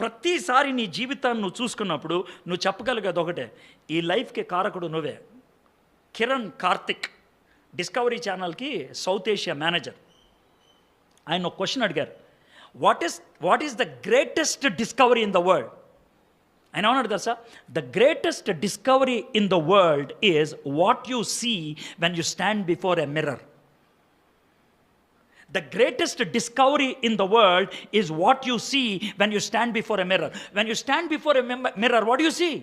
ప్రతిసారి నీ జీవితాన్ని నువ్వు చూసుకున్నప్పుడు నువ్వు చెప్పగలిగేది ఒకటే ఈ లైఫ్కి కారకుడు నువ్వే. కిరణ్ కార్తిక్ డిస్కవరీ ఛానల్కి సౌత్ ఏషియా మేనేజర్. ఆయన ఒక క్వశ్చన్ అడిగారు what is what is the greatest discovery in the world ఆయన ఏమన్నాడు తెలుసా? The greatest discovery in the world is what you see when you stand before a mirror The greatest discovery in the world is what you see when you stand before a mirror. When you stand before a mim- mirror, what do you see?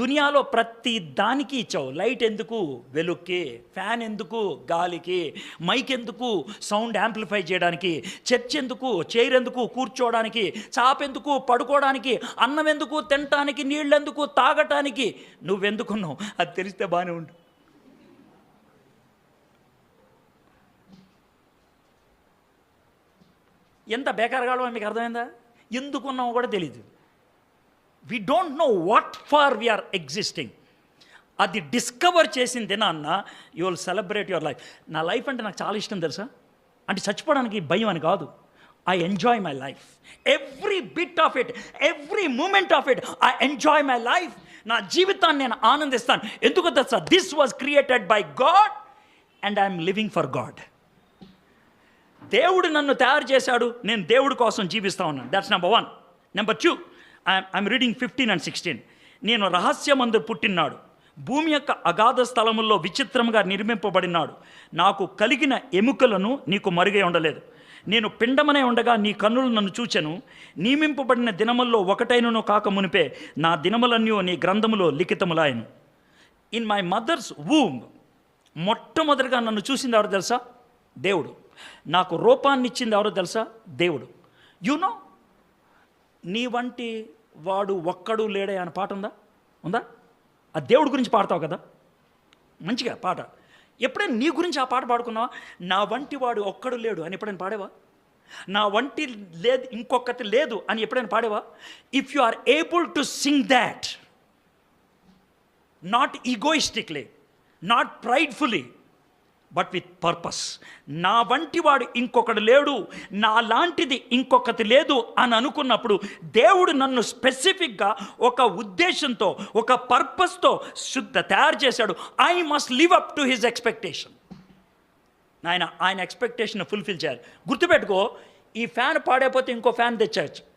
దునియాలో ప్రతి దానికి ఇచ్చావు. Light ఎందుకు? వెలుక్కి. Fan ఎందుకు? గాలికి. Mic ఎందుకు? Sound amplify చేయడానికి. Church ఎందుకు? చైర్ ఎందుకు? కూర్చోవడానికి. చాపెందుకు పడుకోవడానికి. అన్నం ఎందుకు? తినటానికి. నీళ్ళెందుకు? తాగటానికి. నువ్వెందుకున్నావు? అది తెలిస్తే బాగానే ఉండు. ఎంత బేకారగాడో మీకు అర్థమైందా? ఎందుకున్నామో కూడా తెలియదు we don't know what for we are existing అది డిస్కవర్ చేసిన దినాన్న you will celebrate your life నా లైఫ్ అంటే నాకు చాలా ఇష్టం తెలుసా? అంటే చచ్చిపోవడానికి భయం అని కాదు. I enjoy my life every bit of it every moment of it I enjoy my life నా జీవితాన్ని నేను ఆనందిస్తాను. ఎందుకు తెలుసా? This was created by God and I'm living for God దేవుడు నన్ను తయారు చేశాడు నేను దేవుడి కోసం జీవిస్తూ ఉన్నాను. That's number one number two I'm reading fifteen and sixteen నేను రహస్యమందు పుట్టినాడు భూమి యొక్క అగాధ స్థలముల్లో విచిత్రంగా నిర్మింపబడినాడు. నాకు కలిగిన ఎముకలను నీకు మరుగై ఉండలేదు. నేను పిండమనే ఉండగా నీ కన్నులు నన్ను చూచెను. నియమింపబడిన దినముల్లో ఒకటైనను కాక మునిపే నా దినములన్నీ నీ గ్రంథములో లిఖితములాయను. ఇన్ మై మదర్స్ వూమ్ మొట్టమొదటిగా నన్ను చూసింది ఎవరు తెలుసా? దేవుడు. నాకు రూపాన్ని ఇచ్చింది ఎవరో తెలుసా? దేవుడు. నో నీ వంటి వాడు ఒక్కడు లేడే అనే పాట ఉందా? ఉందా? ఆ దేవుడి గురించి పాడతావు కదా? మంచిగా పాట. ఎప్పుడైనా నీ గురించి ఆ పాట పాడుకున్నావా? నా వంటి వాడు ఒక్కడు లేడు అని ఎప్పుడైనా పాడేవా? నా వంటి లేదు ఇంకొకటి లేదు అని ఎప్పుడైనా పాడేవా? If you are able to sing that not egoistically not pridefully but with purpose నా వంటి వాడు ఇంకొకడు లేడు నా లాంటిది ఇంకొకటి లేదు అని అనుకున్నప్పుడు దేవుడు నన్ను స్పెసిఫిక్గా ఒక ఉద్దేశంతో ఒక పర్పస్తో శుద్ధ తయారు చేశాడు. I must live up to his expectation ఆయన ఆయన ఎక్స్పెక్టేషన్ ఫుల్ఫిల్ చేయాలి. గుర్తుపెట్టుకో ఈ ఫ్యాన్ పాడైపోతే ఇంకో ఫ్యాన్ తెచ్చవచ్చు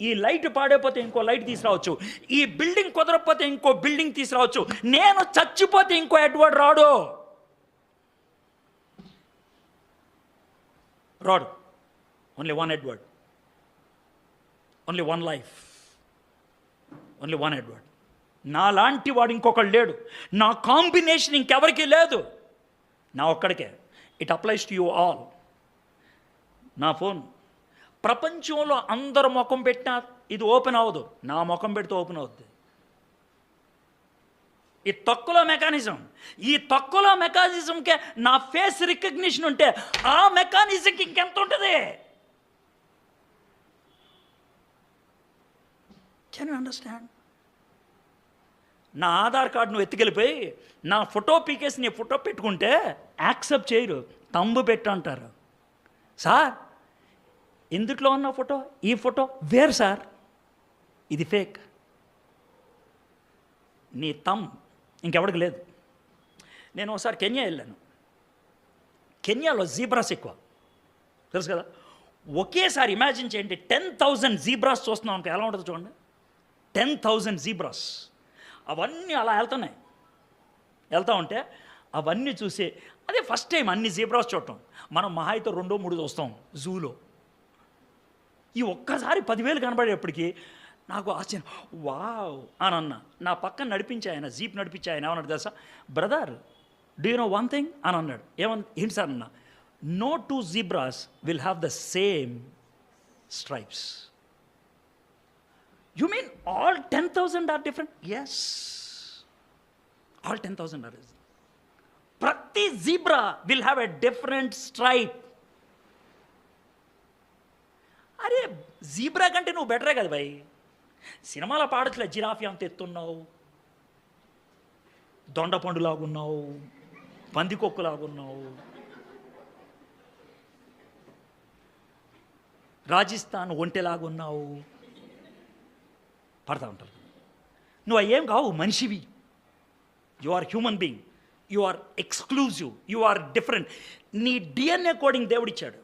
ఈ లైట్ పాడైపోతే ఇంకో లైట్ తీసుకురావచ్చు. ఈ బిల్డింగ్ కుదరకపోతే ఇంకో బిల్డింగ్ తీసుకురావచ్చు. నేను చచ్చిపోతే ఇంకో ఎడ్వర్డ్ రాడు. రాడు only one Edward only one life only one Edward నా లాంటి వాడు ఇంకొకడు లేడు. నా కాంబినేషన్ ఇంకెవరికి లేదు. నా ఒక్కడికే. It applies to you all నా ఫోన్. ప్రపంచంలో అందరు ముఖం పెట్టినా ఇది ఓపెన్ అవ్వదు. నా ముఖం పెడితే ఓపెన్ అవుద్ది. ఈ తొక్కలో మెకానిజం ఈ తొక్కలో మెకానిజంకే నా ఫేస్ రికగ్నిషన్ ఉంటే ఆ మెకానిజంకి ఇంకెంత ఉంటుంది? కెన్ యూ అండర్స్టాండ్ నా ఆధార్ కార్డు నువ్వు ఎత్తుకెళ్ళిపోయి నా ఫోటో పీకేసి నీ ఫోటో పెట్టుకుంటే యాక్సెప్ట్ చేయరు. తంబు పెట్టు అంటారు. సార్ ఎందుట్లో ఉన్న ఫోటో? ఈ ఫోటో వేరు సార్. ఇది ఫేక్ నీ తమ్ ఇంకెవడికి లేదు. నేను ఒకసారి కెన్యా వెళ్ళాను. కెన్యాలో జీబ్రాస్ ఎక్కువ. తెలుసు కదా? ఒకేసారి ఇమాజిన్ చేయండి టెన్ థౌజండ్ జీబ్రాస్ చూస్తున్నాం అనుకో ఎలా ఉంటుంది చూడండి. Ten thousand zebras. అవన్నీ అలా వెళ్తున్నాయి. వెళ్తా ఉంటే అవన్నీ చూసి అదే ఫస్ట్ టైం అన్ని జీబ్రాస్ చూడటం. మనం మహా అయితే రెండో మూడు చూస్తాం జూలో. ఈ ఒక్కసారి పదివేలు కనబడేప్పటికి నాకు ఆశ్చర్యం. వావ్ అని అన్న నా పక్కన నడిపించే ఆయన జీప్ నడిపించే ఆయన ఏమన్నాడు తెలుసా? Brother do you know one thing? అని అన్నాడు. ఏమన్నా ఏంటి సార్ అన్న? No two zebras will have the same stripes. You mean all ten thousand are different? Yes all ten thousand are ప్రతి zebra will have a different stripe. అరే zebra కంటే నువ్వు బెటరే కదా భయ్. సినిమాల పాడట్లే జిరాఫీ అంత ఎత్తున్నావు? దొండపండులాగున్నావు? పందికొక్కులాగున్నావు? రాజస్థాన్ ఒంటెలాగున్నావు? పడతా ఉంటారు. నువ్వు అయ్యేం కావు మనిషివి. You are human being you are exclusive you are different నీ డిఎన్ఏ కోడింగ్ దేవుడిచ్చాడు.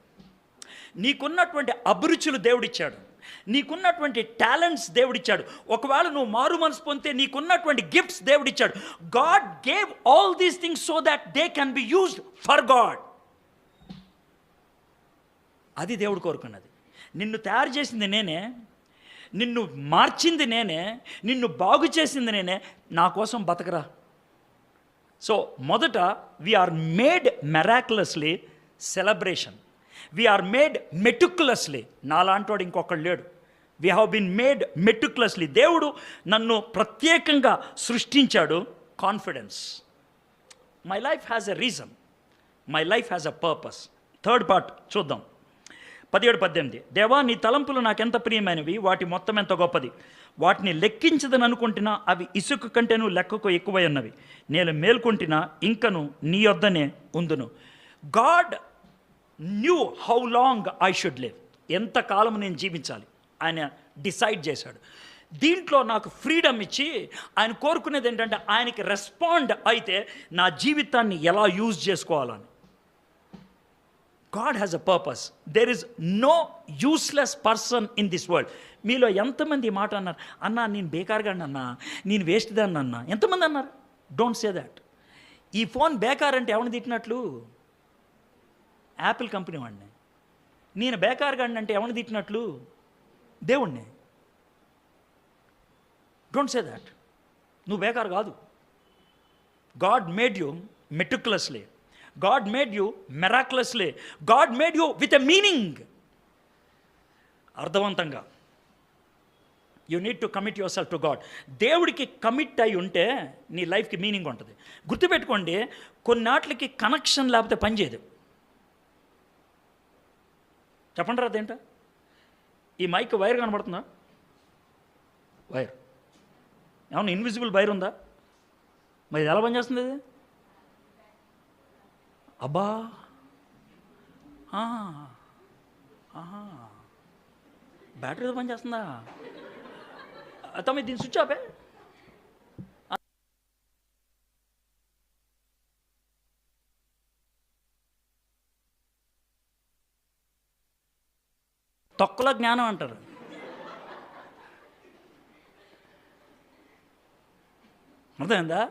నీకున్నటువంటి అభిరుచులు దేవుడిచ్చాడు. నీకున్నటువంటి టాలెంట్స్ దేవుడిచ్చాడు. ఒకవేళ నువ్వు మారు మనసు పొందితే నీకున్నటువంటి గిఫ్ట్స్ దేవుడిచ్చాడు. God gave all these things so that they can be used for God అది దేవుడు కోరుకున్నది. నిన్ను తయారు చేసింది నేనే నిన్ను మార్చింది నేనే నిన్ను బాగు చేసింది నేనే నా కోసం బతకరా. సో మొదట we are made miraculously celebration we are made meticulously నాలాంటోడు ఇంకొకడు లేడు. We have been made meticulously దేవుడు నన్ను ప్రత్యేకంగా సృష్టించాడు. Confidence my life has a reason my life has a purpose third part చూద్దాం. పదిహేడు పద్దెనిమిది. దేవా నీ తలంపులు నాకెంత ప్రియమైనవి? వాటి మొత్తం ఎంత గొప్పది? వాటిని లెక్కించదని అనుకుంటున్నా అవి ఇసుక కంటేను లెక్కకు ఎక్కువై ఉన్నవి. నేను మేల్కొంటున్నా ఇంకను నీ వద్దనే ఉందును. God knew how long I should live ఎంత కాలం నేను జీవించాలి? ఆయన డిసైడ్ చేశాడు. దీంట్లో నాకు ఫ్రీడమ్ ఇచ్చి ఆయన కోరుకునేది ఏంటంటే ఆయనకి రెస్పాండ్ అయితే నా జీవితాన్ని ఎలా యూజ్ చేసుకోవాలని. God has a purpose there is no useless person in this world మీలో ఎంతమంది మాట అన్నారు? అన్నా నేను బేకార్గా అన్నా. నేను వేస్ట్ దాన్ని అన్నా. ఎంతమంది అన్నారు? డోంట్ సే దాట్ ఈ ఫోన్ బేకార్ అంటే ఎవరిని తిట్టినట్లు? యాపిల్ కంపెనీ వాడిని. నేను బేకార్గా అంటే ఎవరిని తిట్టినట్లు? దేవుణ్ణి. డోంట్ సే దాట్ నువ్వు బేకార్ కాదు. God made you meticulously God made you miraculously God made you with a meaning అర్థవంతంగా. You need to commit yourself to God దేవుడికి కమిట్ అయి ఉంటే నీ లైఫ్కి మీనింగ్ ఉంటుంది. గుర్తుపెట్టుకోండి కొన్నాట్లకి కనెక్షన్ లేకపోతే పనిచేయదు చెప్పండి అదేంట. ఈ మైక్ వైర్ కనబడుతుందా? వైర్. ఏమన్నా ఇన్విజిబుల్ వైర్ ఉందా? మరి ఎలా పనిచేస్తుంది ఇది? అబ్బా. బ్యాటరీతో పనిచేస్తుందా? తమ్మి దీని స్విచ్ ఆపే తొక్కలో జ్ఞానం అంటారు. అర్థమైందా?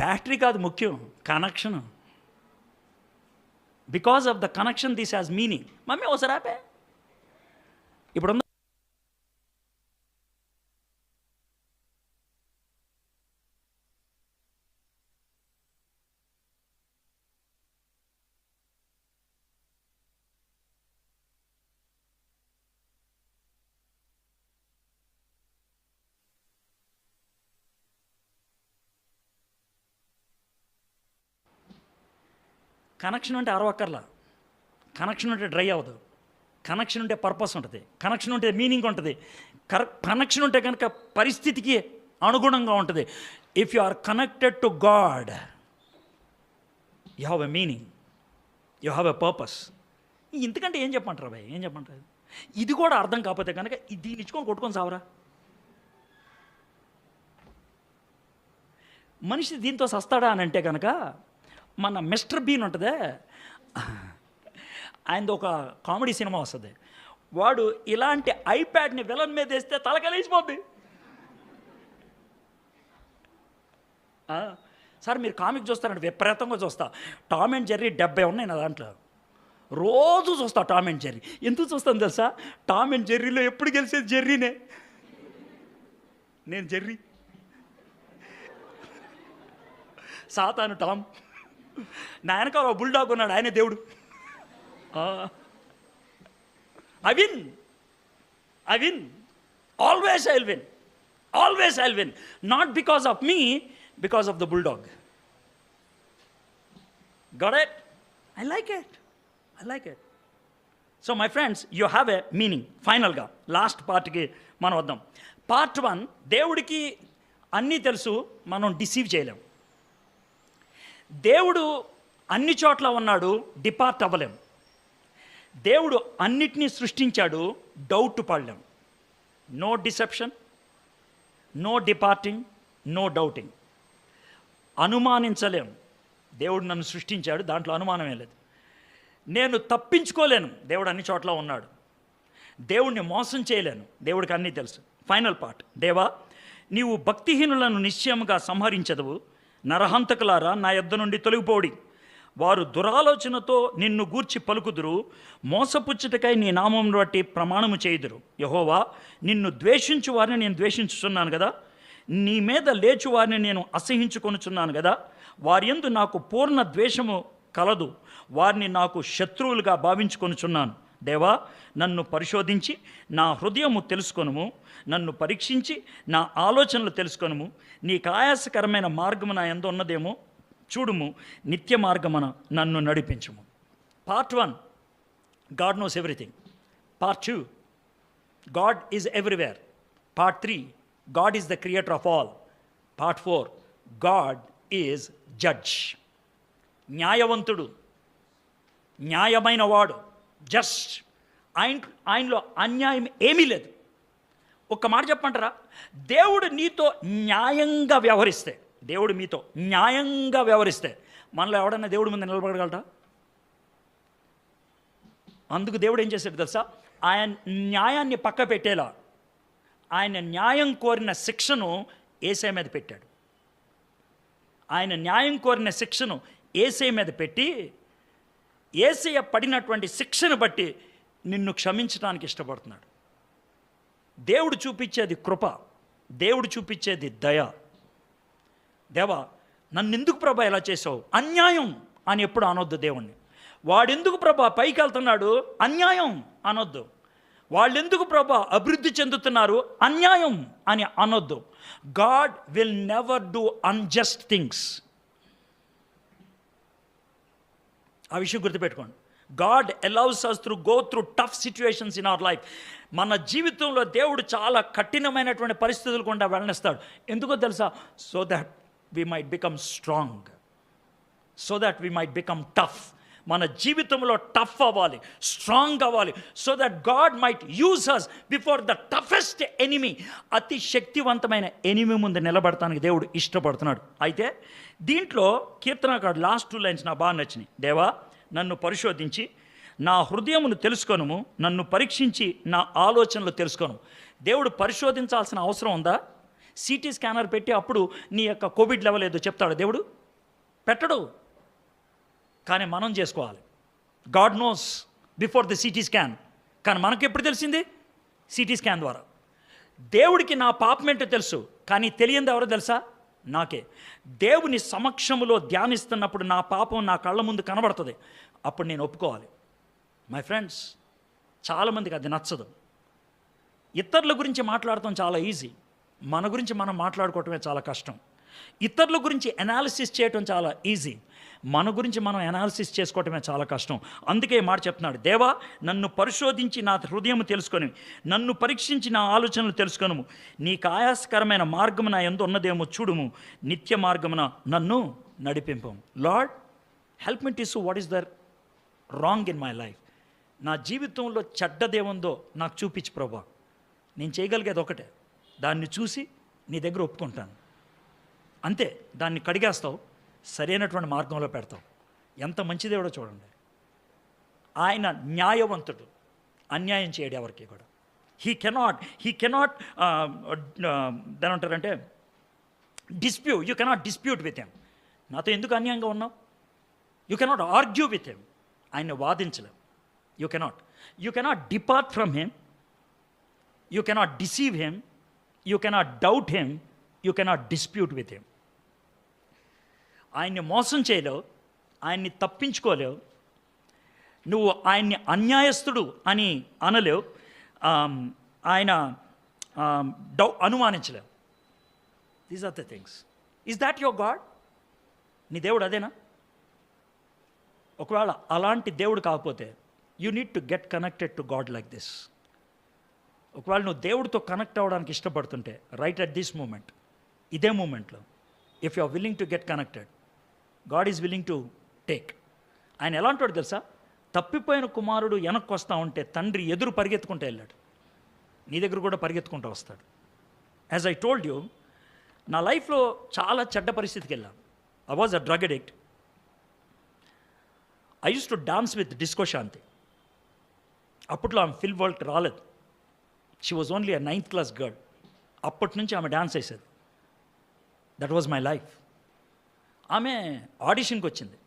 బ్యాటరీ కాదు ముఖ్యం connection because of the connection this has meaning mummy ఒకసారి ఆపే. ఇప్పుడు కనెక్షన్ ఉంటే అరవక్కర్లా. కనెక్షన్ ఉంటే డ్రై అవ్వదు. కనెక్షన్ ఉంటే పర్పస్ ఉంటుంది. కనెక్షన్ ఉంటే మీనింగ్ ఉంటుంది. కర కనెక్షన్ ఉంటే కనుక పరిస్థితికి అనుగుణంగా ఉంటుంది. If you are connected to God you have a meaning you have a purpose ఇంతకంటే ఏం చెప్పంటారు భయ్ ఏం చెప్పంటారు ఇది కూడా అర్థం కాకపోతే కనుక దీన్ని ఇచ్చుకొని కొట్టుకొని సావరా. మనిషి దీంతో సస్తాడా అని అంటే కనుక మన మిస్టర్ బీన్ ఉంటుందే. ఆయనది ఒక కామెడీ సినిమా వస్తుంది. వాడు ఇలాంటి ఐప్యాడ్ని విలన్ మీద వేస్తే తలకలేసిపోద్ది సార్ మీరు కామిక్ చూస్తారంటే విపరీతంగా చూస్తా. టామ్ అండ్ జెర్రీ డెబ్బై ఉన్నాయి నా దాంట్లో. రోజు చూస్తా టామ్ అండ్ జెర్రీ. ఎందుకు చూస్తాను తెలుసా? టామ్ అండ్ జెర్రీలో ఎప్పుడు గెలిచేది జెర్రీనే? నేను జెర్రీ. సాతాను టామ్. నా వెనకాల బుల్డాగ్ ఉన్నాడు ఆయనే దేవుడు. I win I win always I win always I win not because of me because of the bulldog got it I like it I like it so my friends you have a meaning ఫైనల్గా last పార్ట్కి మనం వద్దాం. Part one దేవుడికి అన్నీ తెలుసు మనం deceive చేయలేము దేవుడు అన్ని చోట్ల ఉన్నాడు డిపార్ట్ అవ్వలేం. దేవుడు అన్నిటినీ సృష్టించాడు doubt పడలేం. No deception no departing no doubting అనుమానించలేం. దేవుడు నన్ను సృష్టించాడు దాంట్లో అనుమానమే లేదు. నేను తప్పించుకోలేను దేవుడు అన్ని చోట్ల ఉన్నాడు. దేవుణ్ణి మోసం చేయలేను దేవుడికి అన్నీ తెలుసు. ఫైనల్ పార్ట్ దేవా నీవు భక్తిహీనులను నిశ్చయముగా సంహరించదవు నరహంతకులారా నా యొద్ద నుండి తొలగిపోడి వారు దురాలోచనతో నిన్ను గూర్చి పలుకుదురు మోసపుచ్చుటకై నీ నామం బట్టి ప్రమాణము చేయుదురు. యహోవా నిన్ను ద్వేషించు వారిని నేను ద్వేషించుచున్నాను కదా నీ మీద లేచు వారిని నేను అసహించుకొనుచున్నాను కదా వారి నాకు పూర్ణ ద్వేషము కలదు. వారిని నాకు శత్రువులుగా భావించుకొనుచున్నాను. దేవా నన్ను పరిశోధించి నా హృదయము తెలుసుకొనుము నన్ను పరీక్షించి నా ఆలోచనలు తెలుసుకొనుము. నీకు ఆయాసకరమైన మార్గము నా ఎందు ఉన్నదేమో చూడుము నిత్య మార్గమున నన్ను నడిపించుము. Part one God knows everything. Part two God is everywhere. Part three God is the creator of all. Part four God is judge. న్యాయవంతుడు న్యాయమైన వాడు. జస్ట్ ఆయన ఆయనలో అన్యాయం ఏమీ లేదు. ఒక్క మాట చెప్పమంటారా? దేవుడు నీతో న్యాయంగా వ్యవహరిస్తే దేవుడు మీతో న్యాయంగా వ్యవహరిస్తే మనలో ఎవడన్నా దేవుడి ముందు నిలబడగలరా అందుకు దేవుడు ఏం చేశాడు తెలుసా? ఆయన న్యాయాన్ని పక్క పెట్టేలా ఆయన న్యాయం కోరిన శిక్షను ఏసై మీద పెట్టాడు. ఆయన న్యాయం కోరిన శిక్షను ఏసై మీద పెట్టి ఏసయ్య పడినటువంటి శిక్షను బట్టి నిన్ను క్షమించడానికి ఇష్టపడుతున్నాడు. దేవుడు చూపించేది కృప దేవుడు చూపించేది దయ. దేవా నన్ను ఎందుకు ప్రభా ఇలా చేసావు? అన్యాయం అని ఎప్పుడు అనొద్దు దేవుణ్ణి. వాడెందుకు ప్రభా పైకి వెళ్తున్నాడు? అన్యాయం అనొద్దు. వాళ్ళెందుకు ప్రభా అభివృద్ధి చెందుతున్నారు? అన్యాయం అని అనొద్దు. God will never do unjust things ఆ విషయం గుర్తుపెట్టుకోండి. God allows us through go through tough situations in our life మన జీవితంలో దేవుడు చాలా కఠినమైనటువంటి పరిస్థితులు గుండా వెళ్ళనిస్తాడు. ఎందుకో తెలుసా? So that we might become strong so that we might become tough మన జీవితంలో టఫ్ అవ్వాలి స్ట్రాంగ్ అవ్వాలి so that God might use us before the toughest enemy అతి శక్తివంతమైన ఎనిమి ముందు నిలబడటానికి దేవుడు ఇష్టపడుతున్నాడు. అయితే దీంట్లో కీర్తనకాడు లాస్ట్ టూ లైన్స్ నాకు బాగా నచ్చినాయి. దేవా నన్ను పరిశోధించి నా హృదయమును తెలుసుకొనుము నన్ను పరీక్షించి నా ఆలోచనలు తెలుసుకోను దేవుడు పరిశోధించాల్సిన అవసరం ఉందా? సిటీ స్కానర్ పెట్టి అప్పుడు నీ యొక్క కోవిడ్ లెవెల్ ఏదో చెప్తాడు. దేవుడు పెట్టడు. కానీ మనం చేసుకోవాలి. God knows before the CT scan కానీ మనకు ఎప్పుడు తెలిసింది? సిటీ స్కాన్ ద్వారా. దేవుడికి నా పాపం ఏంటో తెలుసు కానీ తెలియంది ఎవరో తెలుసా? నాకే. దేవుని సమక్షములో ధ్యానిస్తున్నప్పుడు నా పాపం నా కళ్ళ ముందు కనబడుతుంది. అప్పుడు నేను ఒప్పుకోవాలి. మై ఫ్రెండ్స్ చాలామందికి అది నచ్చదు. ఇతరుల గురించి మాట్లాడటం చాలా ఈజీ మన గురించి మనం మాట్లాడుకోవటమే చాలా కష్టం. ఇతరుల గురించి అనాలిసిస్ చేయటం చాలా ఈజీ మన గురించి మనం అనాలిసిస్ చేసుకోవటమే చాలా కష్టం. అందుకే మాట చెప్తున్నాడు. దేవా నన్ను పరిశోధించి నా హృదయం తెలుసుకొని నన్ను పరీక్షించి నా ఆలోచనలు తెలుసుకొనుము. నీకు ఆయాసకరమైన మార్గము నా ఎందు ఉన్నదేమో చూడుము. నిత్య మార్గమున నన్ను నడిపింపం. Lord help me Tis what is there wrong in my life నా జీవితంలో చెడ్డదేముందో నాకు చూపించు ప్రభా. నేను చేయగలిగేది ఒకటే. దాన్ని చూసి నీ దగ్గర ఒప్పుకుంటాను. అంతే దాన్ని కడిగేస్తావు సరైనటువంటి మార్గంలో పెడతావు. ఎంత మంచిదేవడో చూడండి. ఆయన న్యాయవంతుడు. అన్యాయం చేయడు ఎవరికి కూడా. హీ కెనాట్ హీ కెనాట్ దాని అంటారంటే dispute you cannot dispute with ఏం నాతో ఎందుకు అన్యాయంగా ఉన్నావు? యూ కెనాట్ ఆర్గ్యూ విత్ ఏం ఆయన్ని వాదించలేం. You cannot you cannot depart from him you cannot deceive him you cannot doubt him you cannot dispute with him ఆయన్ని మోసం చేయలేవు ఆయన్ని తప్పించుకోలేవు నువ్వు ఆయన్ని అన్యాయస్తుడు అని అనలేవు ఆయన డౌ అనుమానించలేవు. These are the things is that your God నీ దేవుడు అదేనా? ఒకవేళ అలాంటి దేవుడు కాకపోతే you need to get connected to God like this ఒకవేళ నువ్వు దేవుడితో కనెక్ట్ అవ్వడానికి ఇష్టపడుతుంటే రైట్ అట్ దిస్ మూమెంట్ ఇదే మూమెంట్లో if you are willing to get connected God is willing to take ఆయన ఎలాంటి వాడు తెలుసా? తప్పిపోయిన కుమారుడు వెనక్కి వస్తా ఉంటే తండ్రి ఎదురు పరిగెత్తుకుంటూ వెళ్ళాడు. నీ దగ్గర కూడా పరిగెత్తుకుంటూ వస్తాడు. యాజ్ ఐ టోల్డ్ యూ నా లైఫ్లో చాలా చెడ్డ పరిస్థితికి వెళ్ళాను I was a drug addict I use to dance with disco Shanti అప్పట్లో ఆమె ఫిల్ వరల్డ్ రాలేదు. She was only a ninth class girl అప్పటి నుంచి ఆమె డాన్స్ వేసేది. దట్ వాజ్ మై లైఫ్ ఆమె ఆడిషన్కి వచ్చింది.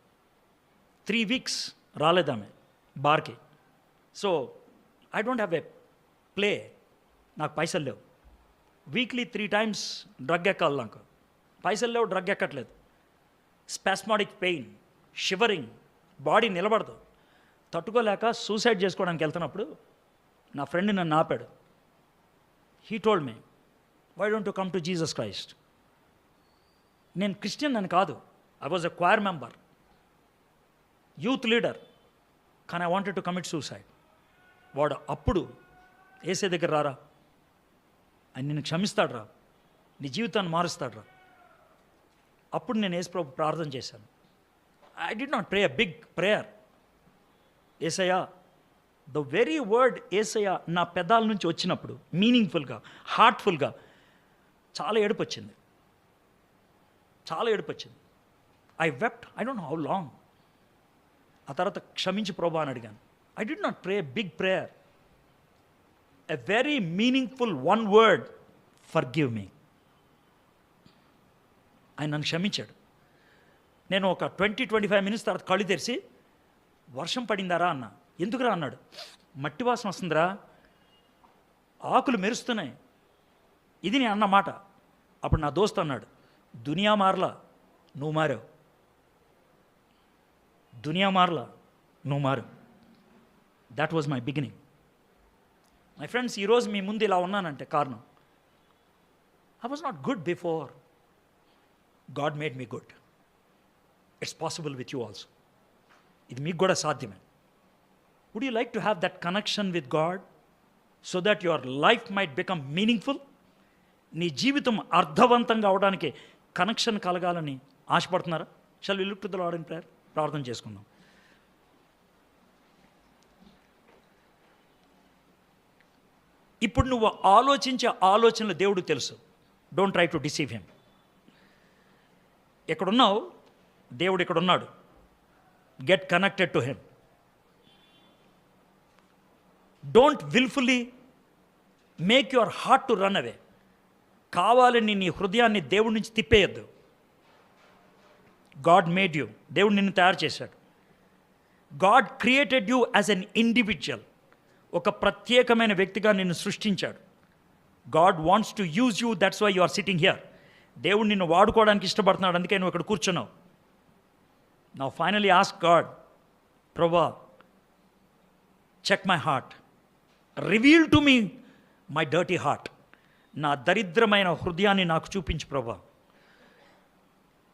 త్రీ వీక్స్ రాలేదు ఆమె బార్కి. So I don't have a play నాకు పైసలు లేవు. వీక్లీ త్రీ టైమ్స్ డ్రగ్ ఎక్కాలి నాకు. పైసలు లేవు డ్రగ్ ఎక్కట్లేదు. స్పాస్మాటిక్ పెయిన్ షివరింగ్ బాడీ నిలబడదు. తట్టుకోలేక సూసైడ్ చేసుకోవడానికి వెళ్తున్నప్పుడు నా ఫ్రెండ్ నన్ను ఆపాడు. He told me why don't to come to Jesus Christ నేను క్రిస్టియన్ అని కాదు. I was a choir member youth leader కానీ I wanted to commit suicide వాడు అప్పుడు ఏసే దగ్గర రారా? ఆయన నిన్ను క్షమిస్తాడు రా. నీ జీవితాన్ని మారుస్తాడు రా. అప్పుడు నేను ఏసుప్రభు ప్రార్థన చేశాను. I did not pray a big prayer Yesayya the very word Yesayya నా పెదాల నుంచి వచ్చినప్పుడు మీనింగ్ఫుల్గా హార్ట్ఫుల్గా చాలా ఏడుపు వచ్చింది. చాలా ఏడుపు వచ్చింది. I wept I don't how long ఆ తర్వాత క్షమించి ప్రభా అని అడిగాను. I did not pray big prayer a very meaningful one word forgive me ఆయన నన్ను క్షమించాడు. నేను ఒక ట్వంటీ ట్వంటీ ఫైవ్ మినిట్స్ తర్వాత కళ్ళు తెరిచి వర్షం పడిందారా? అన్న. ఎందుకురా? అన్నాడు. మట్టి వాసన వస్తుందిరా. ఆకులు మెరుస్తున్నాయి. ఇది నేను అన్న మాట. అప్పుడు నా దోస్త్ అన్నాడు. దునియా మారలా నువ్వు మారావు. దునియా మారలా నువ్వు మారు. That was my beginning my friends ఈరోజు మీ ముందు ఇలా ఉన్నానంటే కారణం I was not good before God made me good it's possible with you also ఇది మీకు కూడా సాధ్యమే. Would you like to have that connection with God so that your life might become meaningful నీ జీవితం అర్థవంతంగా అవడానికి కనెక్షన్ కలగాలని ఆశపడుతున్నారా? Shall we look to the in prayer ప్రార్థన చేసుకుందాం. ఇప్పుడు నువ్వు ఆలోచించే ఆలోచనలు దేవుడు తెలుసు. Don't try to deceive him ఎక్కడున్నావు? దేవుడు ఇక్కడ ఉన్నాడు get connected to him don't willfully make your heart to run away కావాలని నీ హృదయాన్ని దేవుడి నుంచి తిప్పేయద్దు. గాడ్ మేడ్ యూ దేవుడు నిన్ను తయారు చేశాడు. God created you as an individual ఒక ప్రత్యేకమైన వ్యక్తిగా నిన్ను సృష్టించాడు. God wants to use you that's why you are sitting here దేవుడు నిన్ను వాడుకోవడానికి ఇష్టపడుతున్నాడు. అందుకే నువ్వు ఇక్కడ కూర్చున్నావు. నా ఫైనలీ ఆస్క్ గాడ్ ప్రభా check my heart reveal to me my dirty heart నా దరిద్రమైన హృదయాన్ని నాకు చూపించు ప్రభా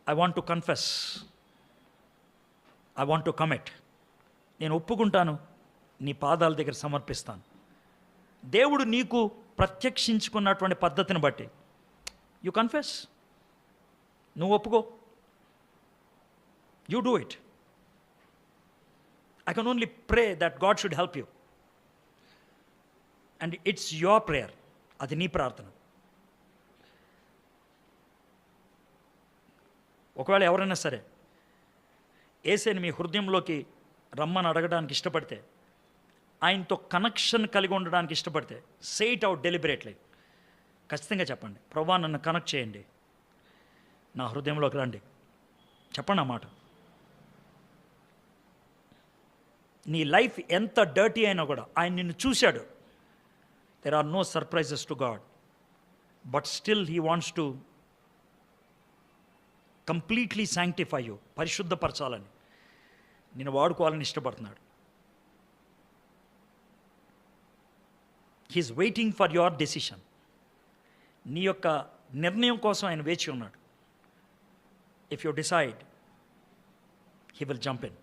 I want to confess I want to commit నేను ఒప్పుకుంటాను. నీ పాదాల దగ్గర సమర్పిస్తాను. దేవుడు నీకు ప్రత్యక్షించుకున్నటువంటి పద్ధతిని బట్టి. యు కన్ఫెస్ నువ్వు ఒప్పుకో. You do it I can only pray that God should help you and it's your prayer అది నీ ప్రార్థన. ఒకవేళ ఎవరైనా సరే ఏసేని మీ హృదయంలోకి రమ్మని అడగడానికి ఇష్టపడితే ఆయనతో కనెక్షన్ కలిగి ఉండడానికి ఇష్టపడితే సేట్ అవుట్ డెలిబరేట్లీ ఖచ్చితంగా చెప్పండి. ప్రభా నన్ను కనెక్ట్ చేయండి. నా హృదయంలోకి రండి. చెప్పండి ఆ మాట. నీ లైఫ్ ఎంత డర్టీ అయినా కూడా ఆయన నిన్ను చూశాడు. There are no surprises to God but still he wants to completely sanctify you పరిశుద్ధపరచాలని. నేను వాడుకోవాలని ఇష్టపడుతున్నాడు. He's waiting for your decision నీ యొక్క నిర్ణయం కోసం ఆయన వేచి ఉన్నాడు. If you decide he will jump in